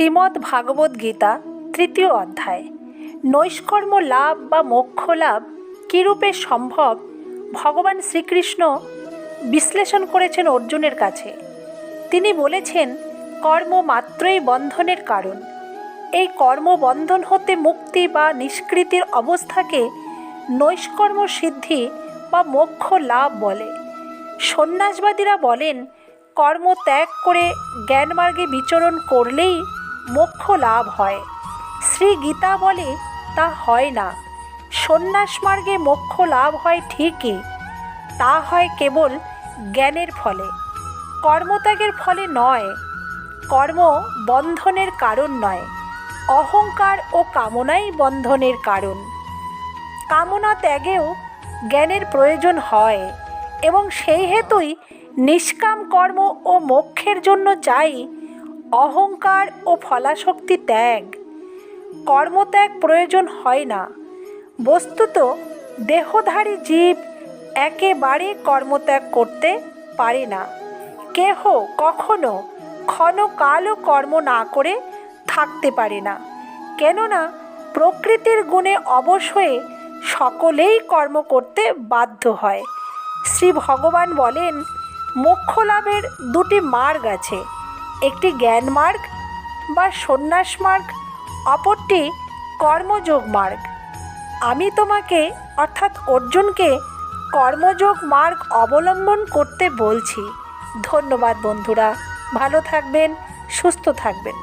শ্রীমদ্ ভাগবত গীতা তৃতীয় অধ্যায়। নৈষ্কর্ম লাভ বা মোক্ষ লাভ কীরূপে সম্ভব ভগবান শ্রীকৃষ্ণ বিশ্লেষণ করেছেন অর্জুনের কাছে। তিনি বলেছেন, কর্ম মাত্রই বন্ধনের কারণ। এই কর্মবন্ধন হতে মুক্তি বা নিষ্কৃতির অবস্থাকে নৈষ্কর্ম সিদ্ধি বা মোক্ষ লাভ বলে। সন্ন্যাসবাদীরা বলেন, কর্ম ত্যাগ করে জ্ঞানমার্গে বিচরণ করলেই মোক্ষ লাভ হয়। শ্রী গীতা বলে, তা হয় না। সন্ন্যাস মার্গে মোক্ষ লাভ হয় ঠিকই। তা হয় কেবল জ্ঞানের ফলে। কর্মত্যাগের ফলে নয়। কর্ম বন্ধনের কারণ নয়। অহংকার ও কামনাই বন্ধনের কারণ। কামনা ত্যাগেও জ্ঞানের প্রয়োজন হয় এবং সেই হেতুই নিষ্কাম কর্ম ও মোক্ষের জন্য চাই অহংকার ও ফলাশক্তি ত্যাগ। কর্মত্যাগ প্রয়োজন হয় না। বস্তুত দেহধারী জীব একেবারে কর্মত্যাগ করতে পারে না। কেহ কখনো ক্ষণকালও কর্ম না করে থাকতে পারে না। কেননা প্রকৃতির গুণে অবশ হয়ে সকলেই কর্ম করতে বাধ্য হয়। শ্রী ভগবান বলেন মোক্ষ লাভের দুটি মার্গ আছে। একটি জ্ঞান মার্গ বা সন্ন্যাস মার্গ, অপরটি কর্মযোগ মার্গ। আমি তোমাকে, অর্থাৎ অর্জুনকে, কর্মযোগ মার্গ অবলম্বন করতে বলছি। ধন্যবাদ বন্ধুরা। ভালো থাকবেন, সুস্থ থাকবেন।